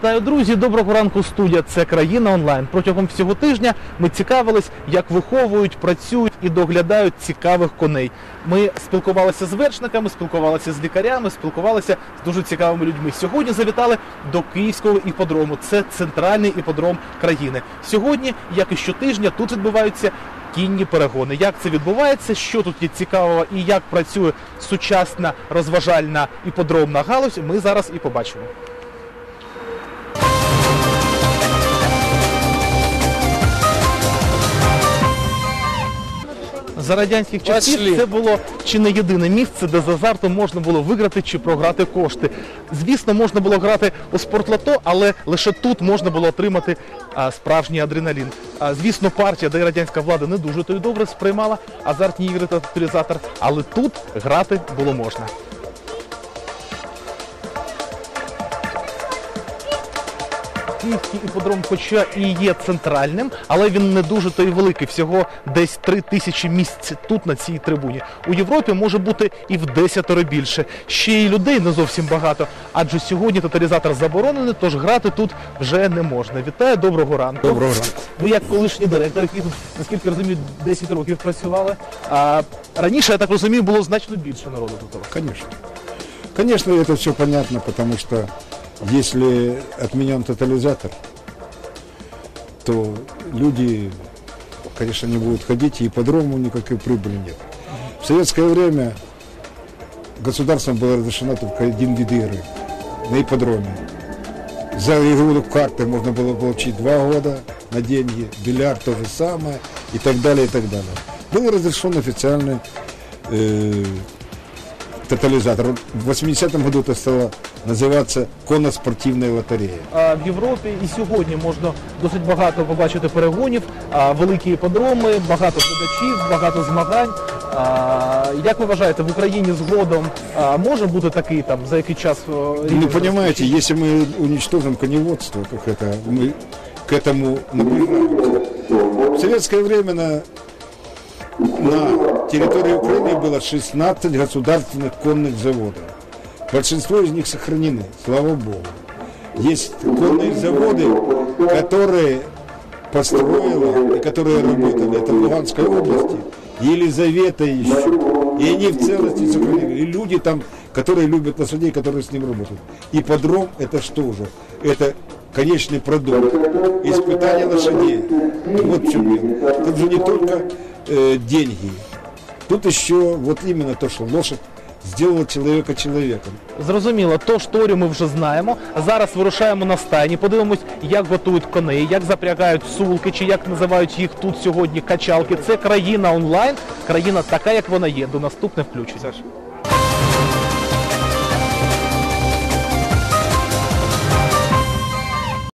Вітаю, друзі! Доброго ранку, студія. Це країна онлайн. Протягом всього тижня ми цікавились, як виховують, працюють і доглядають цікавих коней. Ми спілкувалися з вершниками, спілкувалися з лікарями, спілкувалися з дуже цікавими людьми. Сьогодні завітали до київського іподрому. Це центральний іподром країни. Сьогодні, як і щотижня, тут відбуваються кінні перегони. Як це відбувається, що тут є цікавого і як працює сучасна розважальна іподромна галузь, ми зараз і побачимо. За радянських часів Пошли. це було чи не єдине місце, де з азартом можна було виграти чи програти кошти. Звісно, можна було грати у спортлото, але лише тут можна було отримати а, справжній адреналін. А, звісно, партія, де радянська влада не дуже то й добре сприймала азартні ігри та тоталізатор, але тут грати було можна. Київський іподром, хоча і є центральним, але він не дуже то й великий. Всього десь три тисячі місць тут на цій трибуні. У Європі може бути і в десятеро більше. Ще й людей не зовсім багато, адже сьогодні тоталізатор заборонений, тож грати тут вже не можна. Вітаю, доброго ранку. Доброго ранку. Ви як колишній директор, який тут, наскільки розумію, 10 років працювали. А раніше, я так розумію, було значно більше народу тут. Конечно. Конечно, это все понятно, потому что если отменен тотализатор, то люди, конечно, не будут ходить, и по-другому никакой прибыли нет. В советское время государством было разрешено только один вид игры на ипподроме. За игру карты можно было получить два года на деньги, бильярд то же самое и так далее, и так далее. Был разрешен официальный э, тотализатор. В 80-м году это стало называться конно-спортивная лотерея. А, В Європі і сьогодні можна досить багато побачити перегонів, а, великі іподроми, багато глядачів, багато змагань. А, Як ви вважаєте, в Україні згодом а, може бути такий там за який час о, рівень Ну, понимаете, если мы уничтожим коневодство, как это, мы к этому наближаемся. В советское время на, на территории Украины было 16 государственных конных заводов. Большинство из них сохранены, слава Богу. Есть конные заводы, которые построила и которые работали, это в Луганской области, Елизавета еще. И они в целости сохранены. И люди там, которые любят лошадей, которые с ним работают. И подром это что же? Это конечный продукт. Испытание лошадей. Вот в чем дело. Тут же не только э, деньги. Тут еще вот именно то, что лошадь сделала человека человеком. Зрозуміло, тож торю ми вже знаємо. А зараз вирушаємо на стайні, подивимось, як готують коней, як запрягають сулки, чи як називають їх тут сьогодні качалки. Це країна онлайн, країна така, як вона є. До наступних включень.